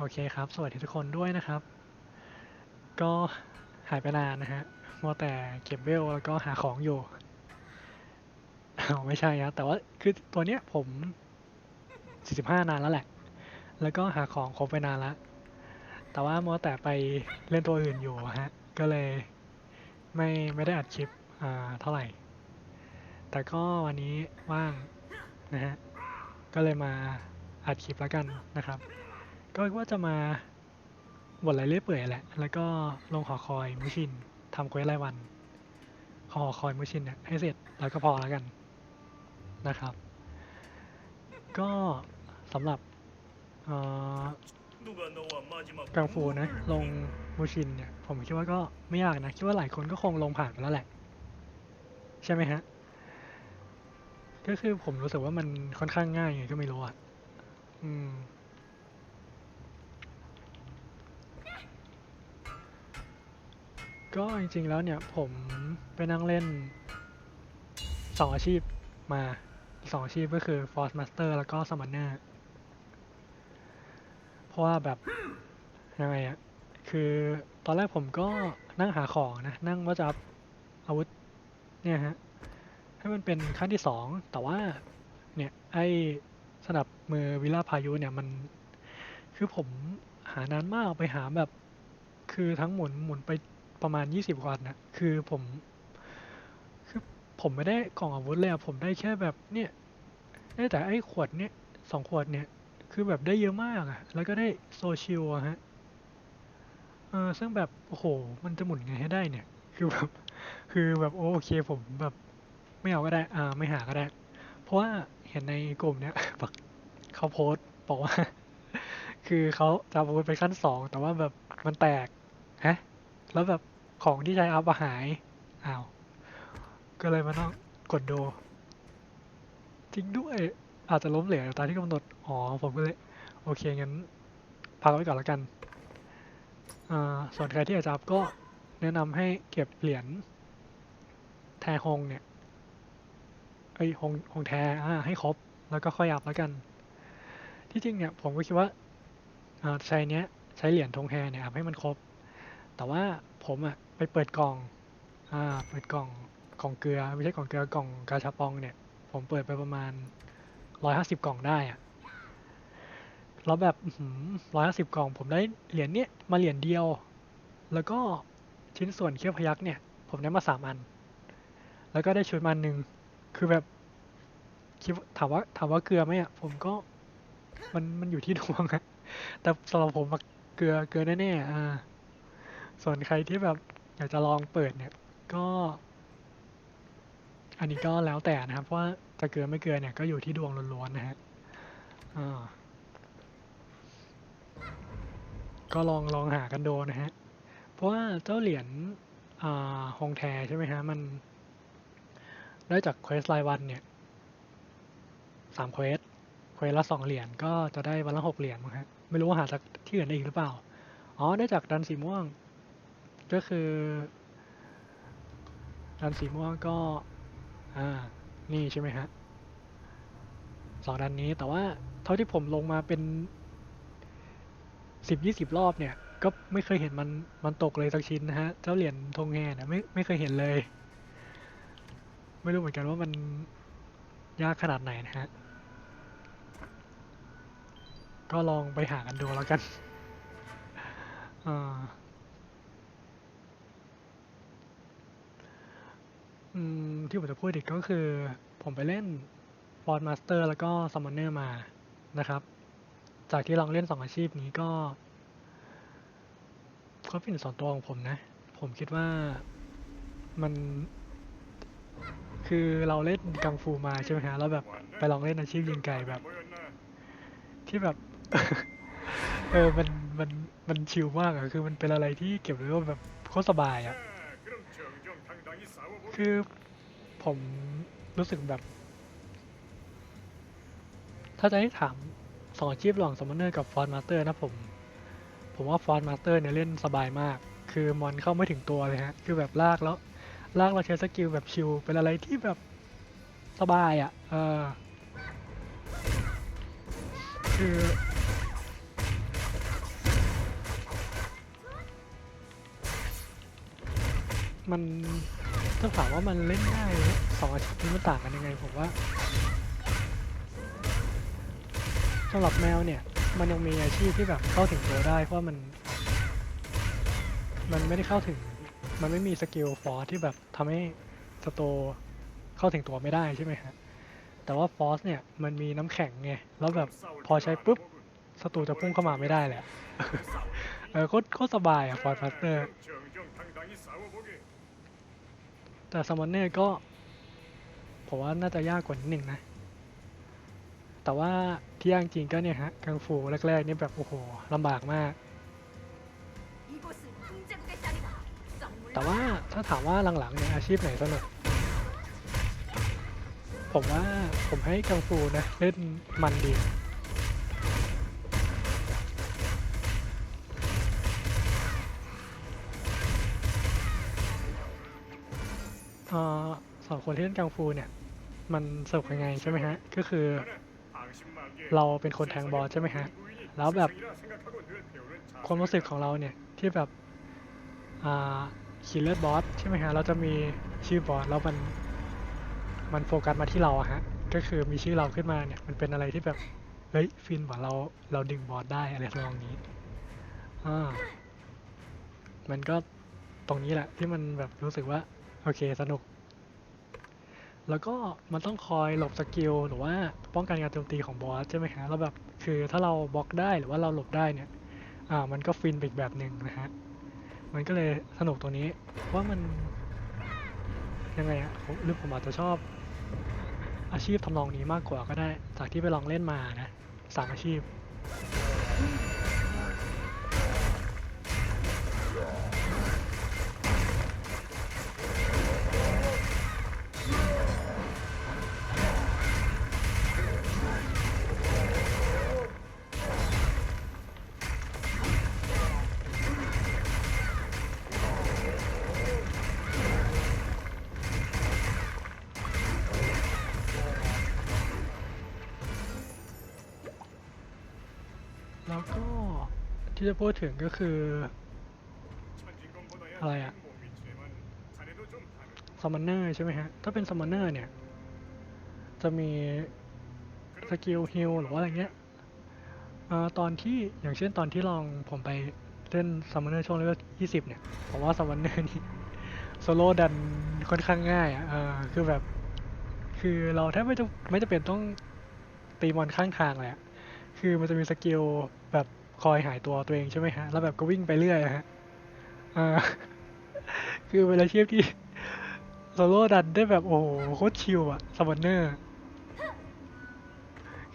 โอเคครับ สวัสดีทุกคนด้วยนะครับ ก็หายไปนานนะฮะมัวแต่เก็บเวลแล้วก็หาของอยู่อ้าไม่ใช่ครับแต่ว่าคือตัวเนี้ยผม 45 นานแล้วแหละ แล้วก็หาของครบไปนานแล้ว แต่ว่ามัวแต่ไปเล่นตัวอื่นอยู่ฮะ ก็เลยไม่ไม่ได้อัดคลิปอ่าเท่าไหร่ แต่ก็วันนี้ว่างนะฮะ ก็เลยมาอัดคลิปแล้วกันนะครับ ก็ว่าจะมาบทอะไรเรื่อยเปื่อยแหละ แล้วก็ลงหอคอยมุชินทำเควสรายวันขอหอคอยมุชินเนี่ยให้เสร็จแล้วก็พอแล้วกันนะครับ ก็สำหรับกังฟูนะ ลงมุชินเนี่ย ผมคิดว่าก็ไม่ยากนะ คิดว่าหลายคนก็คงลงผ่านไปแล้วแหละ ใช่ไหมฮะ ก็คือผมรู้สึกว่ามันค่อนข้างง่ายไงก็ไม่รู้อะ อืม ก็จริงๆแล้วเนี่ยผมไปนั่งเล่นสองอาชีพมาสองอาชีพก็คือ Force Master แล้วก็ Summoner เพราะว่าแบบยังไงอะคือตอนแรกผมก็นั่งหาของนะ นั่งว่าจะอาวุธเนี่ยฮะ ให้มันเป็นขั้นที่สองแต่ว่าเนี่ยไอ้สนับมือวิลาพายุเนี่ยมัน คือผมหานานมากไปหาแบบ คือทั้งหมุนหมุนไป ประมาณ20กว่าอันนะคือผมคือผมไม่ได้กล่องอาวุธเลยอะผมได้แค่แบบเนี่ยได้แต่ไอ้ขวดเนี่ยสองขวดเนี่ย คือแบบได้เยอะมากอะแล้วก็ได้โซเชียลอะฮะเออซึ่งแบบ โอ้โห มันจะหมุนไงให้ได้เนี่ย คือแบบคือแบบโอเคผมแบบไม่เอาก็ได้ อ่า ไม่หาก็ได้ เพราะว่าเห็นในกลุ่มเนี้ยแบบเขาโพสต์บอกว่า คือเขาจะเอาอาวุธไปขั้นสอง แต่ว่าแบบมันแตก ฮะ แล้วแบบ ของที่ใช้อัพอะหาย อ้าว ก็เลยมาต้องกดโดจริงด้วย อาจจะล้มเหลวตามที่กำหนด อ๋อ ผมก็เลย โอเค งั้นพักไว้ก่อนแล้วกันส่วนใครที่อยากจะอัพก็แนะนำให้เก็บเหรียญแทฮงเนี่ยเอ้ยฮงฮงแทอ่าให้ครบ แล้วก็ค่อยอัพแล้วกัน ที่จริงเนี่ยผมก็คิดว่าอ่าใช้เนี้ยใช้เหรียญธงแฮเนี่ยอัพให้มันครบ แต่ว่าผมอะ ไปเปิดกล่อง อ่า เปิดกล่องกล่องเกลือไม่ใช่กล่องเกลือกล่องกาชาปองเนี่ย ผมเปิดไปประมาณร้อยห้าสิบกล่องได้อะแล้วแบบร้อยห้าสิบกล่องผมได้เหรียญเนี้ยมาเหรียญเดียว แล้วก็ชิ้นส่วนเขี้ยวพยักเนี่ย ผมได้มาสามอัน แล้วก็ได้ชุดมาอันหนึ่งคือแบบคิดถามว่าถามว่าเกลือไหมอะผมก็มันมันอยู่ที่ดวงอะแต่สำหรับผมเกลือเกลือแน่ๆอ่าส่วนใครที่แบบ อยากจะลองเปิดเนี่ยก็ อันนี้ก็แล้วแต่นะครับเพราะว่าจะเกลือไม่เกลือเนี่ยก็อยู่ที่ดวงล้วนๆนะฮะก็ลองลองหากันดูนะฮะ เพราะว่าเจ้าเหรียญอ่าฮงแทใช่ไหมฮะ มันได้จากเควสรายวันเนี่ยสามเควสเควสละสองเหรียญก็จะได้วันละหกเหรียญมั้งฮะ ไม่รู้ว่าหาจากที่อื่นได้อีกหรือเปล่า อ๋อ ได้จากดันสีม่วง ก็คือดันสีม่วงก็ อ่า นี่ใช่ไหมฮะสองดันนี้แต่ว่าเท่าที่ผมลงมาเป็นสิบยี่สิบรอบเนี่ย ก็ไม่เคยเห็นมันมันตกเลยสักชิ้นนะฮะ เจ้าเหรียญธงแงนะไม่ไม่เคยเห็นเลย ไม่รู้เหมือนกันว่ามันยากขนาดไหนนะฮะ ก็ลองไปหากันดูแล้วกันอ่า อืม ที่ผมจะพูดอีกก็คือ ผมไปเล่น f o r มาสเตอร์แล้วก็ Summoner มานะครับ จากที่ลองเล่นสองอาชีพนี้ก็ก็เป็นส่วนตัวของผมนะ ผมคิดว่ามัน คือเราเล่นกังฟูมาใช่ไหมฮะแล้วแบบไปลองเล่นอาชีพยิงไก่แบบ ที่แบบ เออมันมันมันชิลมากอะคือมันเป็นอะไรที่เก็บไว้ว่าแบบโคตรสบายอะ คือผมรู้สึกแบบ ถ้าจะให้ถามสองอชีพหลองสมอนเนอร์กับฟอนมาสเตอร์นะผม ผมว่าฟอนมาสเตอร์เนี่ยเล่นสบายมาก คือมอนเข้าไม่ถึงตัวเลยฮะ คือแบบลากแล้ว ลากเราใช้สกิลแบบชิลเป็นอะไรที่แบบสบายอะ่ะ เออ คือมัน ถ้าถามว่ามันเล่นง่ายสองอาชีพนี้มันต่างกันยังไงผมว่าสำหรับแมวเนี่ย มันยังมีอาชีพที่แบบเข้าถึงตัวได้ เพราะมัน มันไม่ได้เข้าถึง มันไม่มีสกิลฟอร์ที่แบบทำให้สโตเข้าถึงตัวไม่ได้ใช่ไหมฮะแต่ว่าฟอสเนี่ยมันมีน้ำแข็งไงแล้วแบบพอใช้ปุ๊บสตูจะพุ่งเข้ามาไม่ได้แหละเออโคตรสบายอะฟอร์ดฟัสเตอร์ แต่ซัมมอนเนอร์ก็ ผมว่าน่าจะยากกว่านิดหนึ่งนะ แต่ว่าที่ยากจริงก็เนี่ยฮะ กังฟูแรกๆนี่แบบ โอ้โหลำบากมาก แต่ว่าถ้าถามว่าหลังๆเนี่ยอาชีพไหนสนุกผมว่าผมให้กังฟูนะ เล่นมันดี สองคนที่เล่นกังฟูเนี่ย มันสนุกยังไงใช่ไหมฮะ ก็คือ เราเป็นคนแทงบอสใช่ไหมฮะ แล้วแบบความรู้สึกของเราเนี่ย ที่แบบอ่าคิลเลอร์บอสใช่ไหมฮะ เราจะมีชื่อบอสแล้วมันมันโฟกัสมาที่เราอะฮะ ก็คือมีชื่อเราขึ้นมาเนี่ย มันเป็นอะไรที่แบบ เฮ้ย ฟินว่าเราเราดึงบอสได้อะไรทำนองนี้ อ่า มันก็ตรงนี้แหละที่มันแบบรู้สึกว่า โอเคสนุก แล้วก็มันต้องคอยหลบสกิลหรือว่าป้องกันการโจมตีของบอสใช่ไหมฮะแล้วแบบคือถ้าเราบล็อกได้หรือว่าเราหลบได้เนี่ยอ่ามันก็ฟินไปอีกแบบหนึ่งนะฮะมันก็เลยสนุกตรงนี้ว่ามันยังไงอะผมหรือผมอาจจะชอบอาชีพทำนองนี้มากกว่าก็ได้ จากที่ไปลองเล่นมานะสามอาชีพ จะพูดถึงก็คือ อะไรอะซัมมอนเนอร์ใช่ไหมฮะ ถ้าเป็นซัมมอนเนอร์เนี่ย จะมีสกิลฮิลหรือว่าอะไรเงี้ยอตอนที่อย่างเช่นตอนที่ลองผมไปเล่นซัมมอนเนอร์ช่วงเลเวล20เนี่ยผมว่าซัมมอนเนอร์นี่โซโล่ดันค่อนข้างง่ายอะคือแบบ คือเราแทบไม่ต้องไม่จะเป็นต้องตีมอนข้างทางเลยอะคือมันจะมีสกิลแบบ คอยหายตัวตัวเองใช่ไหมฮะ แล้วแบบก็วิ่งไปเรื่อยฮะอ่าคือเป็นอาชีพที่โซโล่ดันได้แบบโอ้โหโคตรชิลอะสมอนเนอร์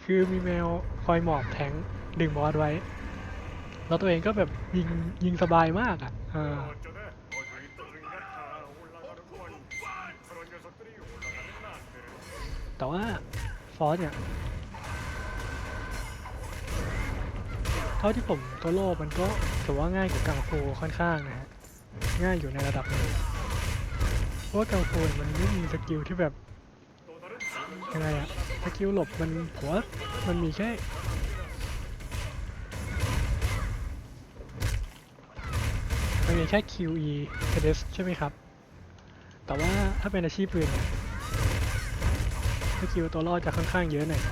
คือมีแมวคอยหมอบแทงดึงบอสไว้ แล้วตัวเองก็แบบยิงยิงสบายมากอะอ่าแต่ว่าฟอสเนี่ย ท่าที่ผมโซโล่มันก็ถือว่าง่ายกว่ากังฟูค่อนข้างนะฮะ ง่ายอยู่ในระดับหนึ่งเพราะว่ากังฟูมันไม่มีสกิลที่แบบยังไงอะสกิลหลบมันผมว่ามันมีแค่มันมีแค่ QE s ใช่ไหมครับ แต่ว่าถ้าเป็นอาชีพอื่นสกิลตัวรอดจะค่อนข้างเยอะหน่อย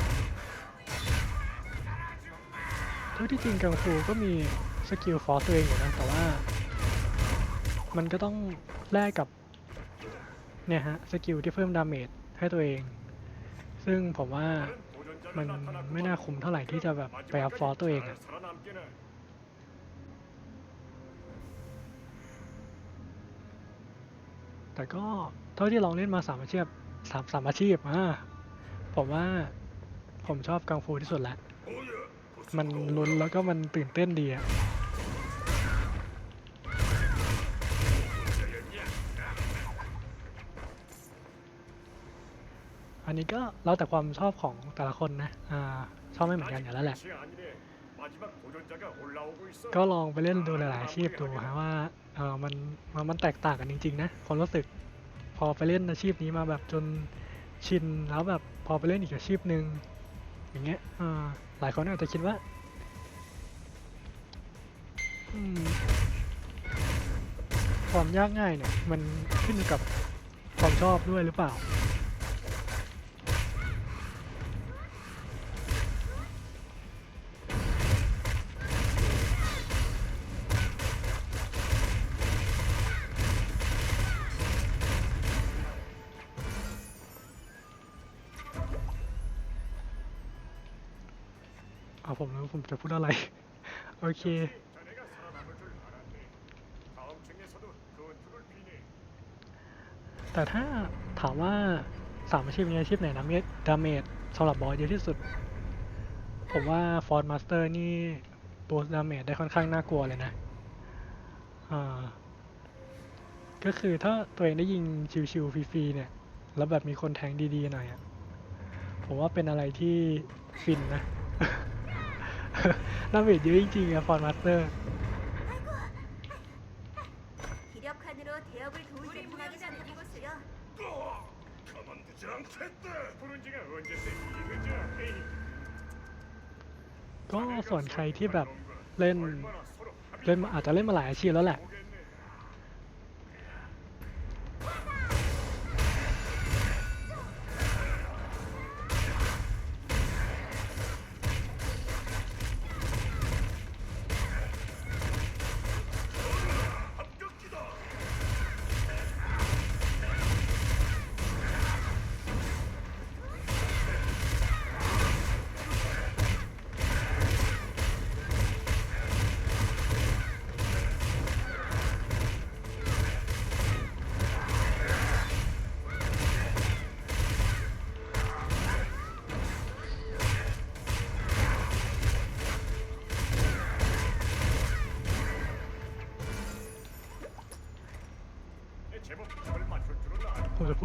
ทั้งที่จริงกังฟูก็มีสกิลฟอร์ตัวเองอยู่นะแต่ว่า มันก็ต้องแลกกับ เนี่ยฮะ สกิลที่เพิ่มดาเมจให้ตัวเอง ซึ่งผมว่ามันไม่น่าคุ้มเท่าไหร่ที่จะแบบไปอัพฟอร์ตัวเองอะแต่ก็เท่าที่ลองเล่นมาสามอาชีพสามสามอาชีพอะผมว่าผมชอบกังฟูที่สุดละ มันลุ้นแล้วก็มันตื่นเต้นดีอะอันนี้ก็แล้วแต่ความชอบของแต่ละคนนะ อ่า ชอบไม่เหมือนกันอยู่แล้วแหละ ก็ลองไปเล่นดูหลายๆอาชีพดูฮะว่าเออมันมันมันแตกต่างกันจริงๆนะความรู้สึกพอไปเล่นอาชีพนี้มาแบบจนชินแล้วแบบพอไปเล่นอีกอาชีพหนึ่งอย่างเงี้ยอ่า หลายคนอาจจะคิดว่าความยากง่ายเนี่ย มันขึ้นกับความชอบด้วยหรือเปล่าาผมแล้วผมจะพูดอะไร โอเค แต่ถ้าถามว่าสามอาชีพนี้อาชีพไหนนะเมดาเมจสำหรับบอสเยอะที่สุด ผมว่าฟอร์ดมาสเตอร์นี่บูสดาเมจได้ค่อนข้างน่ากลัวเลยนะอ่าก็คือถ้าตัวเองได้ยิงชิวๆฟรีๆเนี่ย แล้วแบบมีคนแทงดีๆหน่อยอะผมว่าเป็นอะไรที่ฟินนะ ดาเมจเยอะจริงๆอะฟอร์ m มาสเตอร์ 기력한으로 대업을 도울 제품하기 전에 이곳을요. 가만두지 않겠다. 부른지가 언제인데 이거자. 에이. ก็ส่วนใครที่แบบ 놈과 เล่น 얼마나 서로 เล่นมาอาจจะเล่นมาหลายอาชีพแล้วแหละ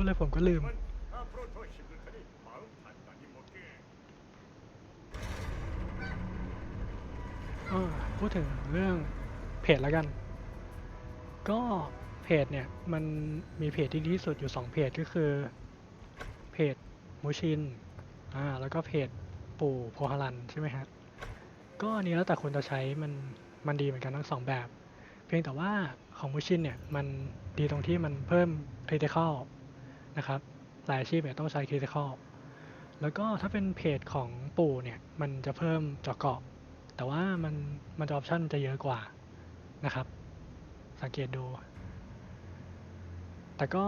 เลยผมก็ลืม พูดถึงเรื่องเพจแล้วกัน ก็เพจเนี่ย มันมีเพจที่ดีที่สุดอยู่ 2 เพจก็คือ เพจมูชินอ่าแล้วก็เพจปู่โพฮารันใช่ไหมฮะ ก็อันนี้แล้วแต่คนจะใช้มันมันดีเหมือนกันทั้ง 2 แบบ เพียงแต่ว่าของมูชินเนี่ย มันดีตรงที่มันเพิ่ม critical นะครับหลายอาชีพเนี่ยต้องใช้คริติคอลแล้วก็ถ้าเป็นเพจของปู่เนี่ยมันจะเพิ่มจาะเกาะ แต่ว่ามันมันจะออปชันจะเยอะกว่านะครับ สังเกตดู แต่ก็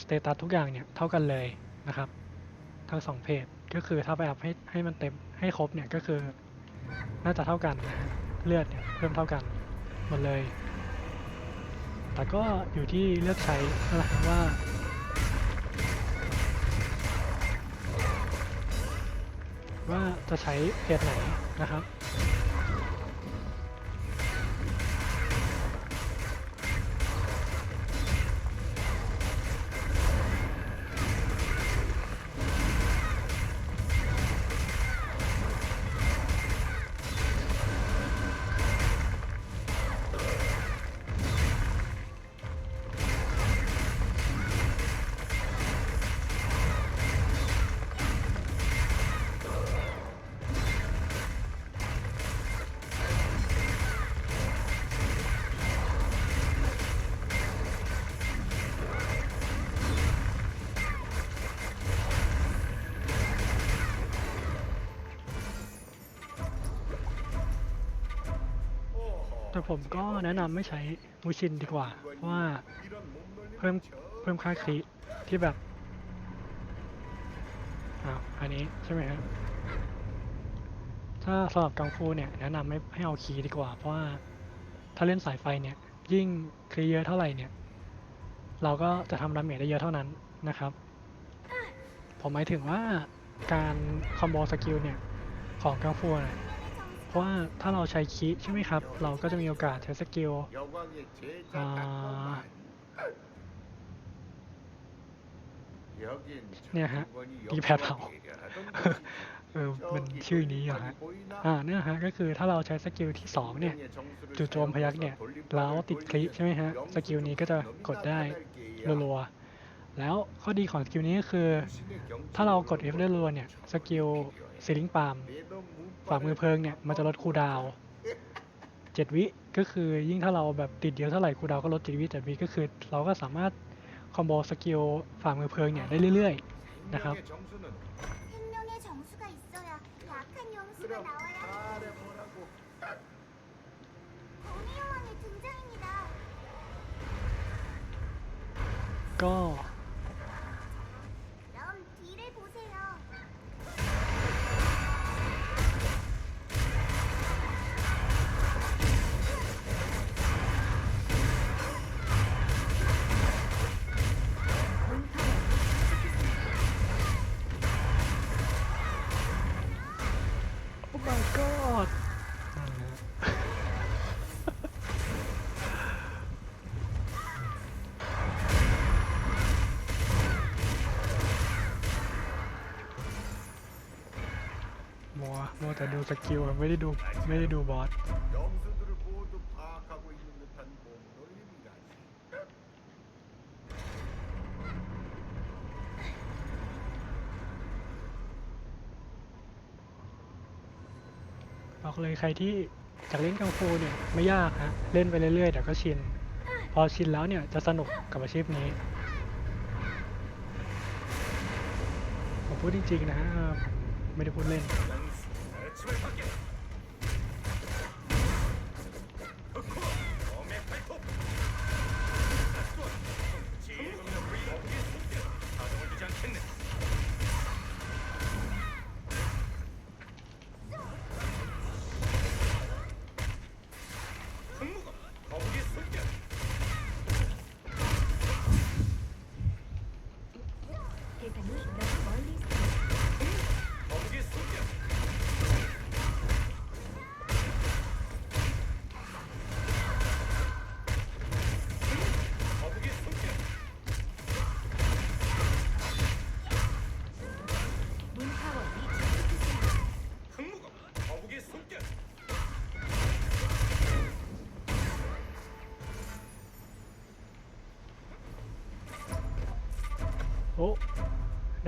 สเตตัสทุกอย่างเนี่ยเท่ากันเลยนะครับ ทั้งสองเพจก็คือถ้าไปอัพให้ให้มันเต็มให้ครบเนี่ยก็คือน่าจะเท่ากันนะเลือดเนี่ยเพิ่มเท่ากันหมดเลย แต่ก็อยู่ที่เลือกใช้นั่นแหละครับว่า ว่าจะใช้เพจไหนนะครับ แต่ผมก็แนะนำไม่ใช้มูชินดีกว่า เพราะว่าเพิ่มเพิ่มค่าคลิที่แบบอ้าวอันนี้ใช่ไหมครับถ้าสำหรับกังฟูเนี่ยแนะนำไม่ให้เอาคีดีกว่า เพราะว่าถ้าเล่นสายไฟเนี่ย ยิ่งคลีเยอะเท่าไหร่เนี่ย เราก็จะทำดาเมจได้เยอะเท่านั้นนะครับ ผมหมายถึงว่าการคอมโบสกิลเนี่ย ของกังฟูเนี่ย เพราะว่าถ้าเราใช้คีใช่ไหมครับ เราก็จะมีโอกาสใช้สกิลเนี่ยฮะดีแพดเผาเออมันชื่อนี้เหรอฮะอ่าเนี่ยฮะก็คือถ้าเราใช้สกิลที่ 2 เนี่ยจู่โจมพยักเนี่ยแล้วติดคลิใช่ไหมฮะ สกิลนี้ก็จะกดได้รัวๆ แล้วข้อดีของสกิลนี้ก็คือ ถ้าเรากด F เรื่อยๆเนี่ย สกิลซีลิงปามฝ่ามือเพลิงเนี่ย มันจะลดคูดาวเจ็ดวิก็คือยิ่งถ้าเราแบบติดเดยอะเท่าไหร่คูดาวก็ลดเจ็ดวิเจ็ดวิก็คือ เราก็สามารถคอมโบสกิลฝ่ามือเพลิงเนี่ย ได้เรื่อยๆ นะครับ ก็ แต่ดูสกิลครับไม่ได้ดูไม่ได้ดูบอสบอกเลยใครที่จากเล่นกังฟูเนี่ยไม่ยากฮะเล่นไปเรื่อยๆเดี๋ยวก็ชิน พอชินแล้วเนี่ยจะสนุกกับอาชีพนี้ผมพูดจริงๆนะฮะไม่ได้พูดเล่น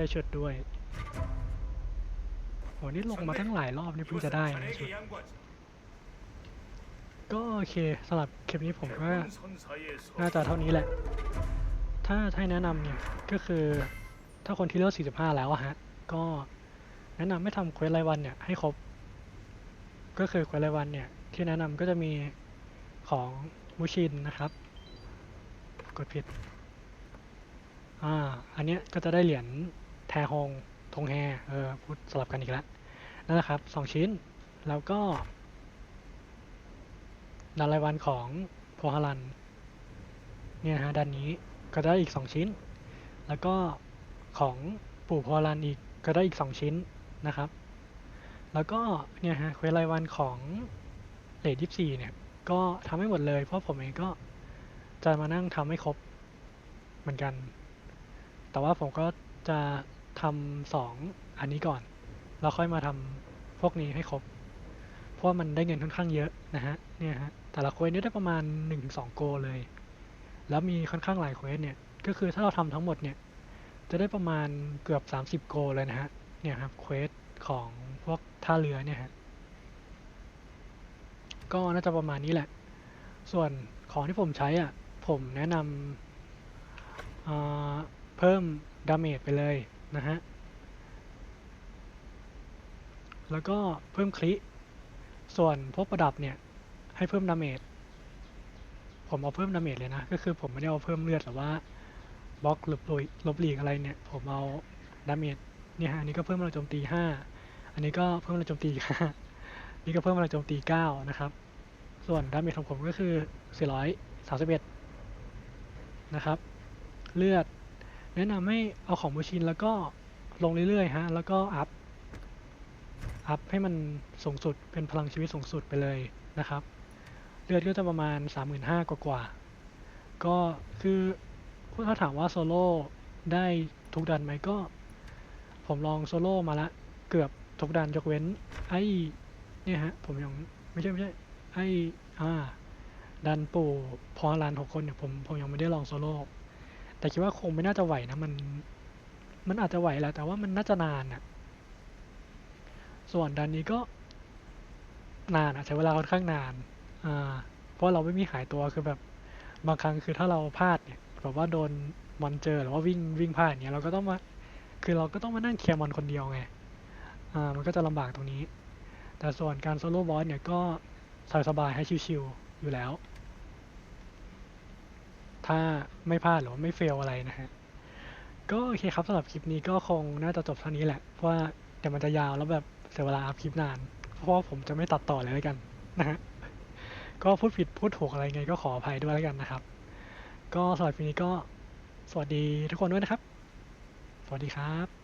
ได้ชุดด้วยโหนี่ลงมาทั้งหลายรอบนี่เพิ่งจะได้นะชุดก็โอเคสำหรับคลิปนี้ผมก็น่าจะเท่านี้แหละ ถ้าให้แนะนำเนี่ยก็คือถ้าคนที่เลือก45 แล้วฮะ ก็แนะนำไม่ทำเควสรายวันเนี่ยให้ครบ ก็คือเควสรายวันเนี่ยที่แนะนำก็จะมีของมูชินนะครับ กดผิด อ่า อันเนี้ยก็จะได้เหรียญ ทฮงทงแฮเออพูดสลับกันอีกแล้วนั่นแหละครับสองชิ้น แล้วก็ดานรายวันของโพฮารันเนี่ยฮะด้านนี้ก็ได้อีก 2 ชิ้น แล้วก็ของปู่โพฮารันอีกก็ได้อีก 2 ชิ้นนะครับ แล้วก็เนี่ยฮะเควสรายวันของเลดยี่สี่เนี่ยก็ทำให้หมดเลยเพราะผมเองก็จะมานั่งทำให้ครบเหมือนกัน แต่ว่าผมก็จะ ทำสองอันนี้ก่อนแล้วค่อยมาทำพวกนี้ให้ครบ เพราะว่ามันได้เงินค่อนข้างเยอะนะฮะ เนี่ยฮะ แต่ละเควสนี้ได้ประมาณ 1-2 โกเลย แล้วมีค่อนข้างหลายเควสเนี่ย ก็คือถ้าเราทำทั้งหมดเนี่ย จะได้ประมาณเกือบ 30 โกเลยนะฮะ เนี่ยครับ เควสของพวกท่าเรือเนี่ยฮะ ก็น่าจะประมาณนี้แหละ ส่วนของที่ผมใช้อะ ผมแนะนำเพิ่มดาเมจไปเลยนะฮะ แล้วก็เพิ่มคลิส่วนพวกประดับเนี่ย ให้เพิ่มดาเมจ ผมเอาเพิ่มดาเมจเลยนะ ก็คือผมไม่ได้เอาเพิ่มเลือดหรือว่าบล็อกหลบลุยลบหลีกอะไรเนี่ย ผมเอาดาเมจเนี่ยฮะอันนี้ก็เพิ่มพลังโจมตี 5 อันนี้ก็เพิ่มพลังโจมตี5นี่ก็เพิ่มพลังโจมตี 9 นะครับ ส่วนดาเมจของผมก็คือ 431 นะครับ เลือด แนะนำให้เอาของบูชินแล้วก็ลงเรื่อยๆฮะ แล้วก็อัพ อัพให้มันสูงสุดเป็นพลังชีวิตสูงสุดไปเลยนะครับ เลือดก็จะประมาณ 35,000 กว่ากว่าๆก็คือถ้าถามว่าโซโล่ได้ทุกดันไหมก็ ผมลองโซโล่มาละเกือบทุกดันยกเว้น ไอ้เนี่ยฮะ ผมยังไม่ใช่ไม่ใช่ ไอ้อ่าดันปู่พอลานหกคนเนี่ยผมผมยังไม่ได้ลองโซโล่ แต่คิดว่าคงไม่น่าจะไหวนะมัน มันอาจจะไหวแหละแต่ว่ามันน่าจะนานอะส่วนดันนี้ก็นานอะใช้เวลาค่อนข้างนาน อ่า เพราะเราไม่มีหายตัวคือแบบบางครั้งคือถ้าเราพลาดเนี่ยแบบว่าโดนมอนเจอหรือว่าวิ่งวิ่งพลาดเงี้ยเราก็ต้องมาคือเราก็ต้องมานั่งเคลียร์มอนคนเดียวไง อ่า มันก็จะลำบากตรงนี้ แต่ส่วนการโซโล่บอสเนี่ยก็สบายๆให้ชิวๆอยู่แล้ว ถ้าไม่พลาดหรือว่าไม่เฟลอะไรนะฮะ ก็โอเคครับสำหรับคลิปนี้ก็คงน่าจะจบเท่านี้แหละ เพราะว่าเดี๋ยวมันจะยาวแล้วแบบเสียเวลาอัพคลิปนาน เพราะว่าผมจะไม่ตัดต่อเลยแล้วกันนะฮะ ก็พูดผิดพูดถูกอะไรไงก็ขออภัยด้วยแล้วกันนะครับ ก็สำหรับคลิปนี้ก็สวัสดีทุกคนด้วยนะครับ สวัสดีครับ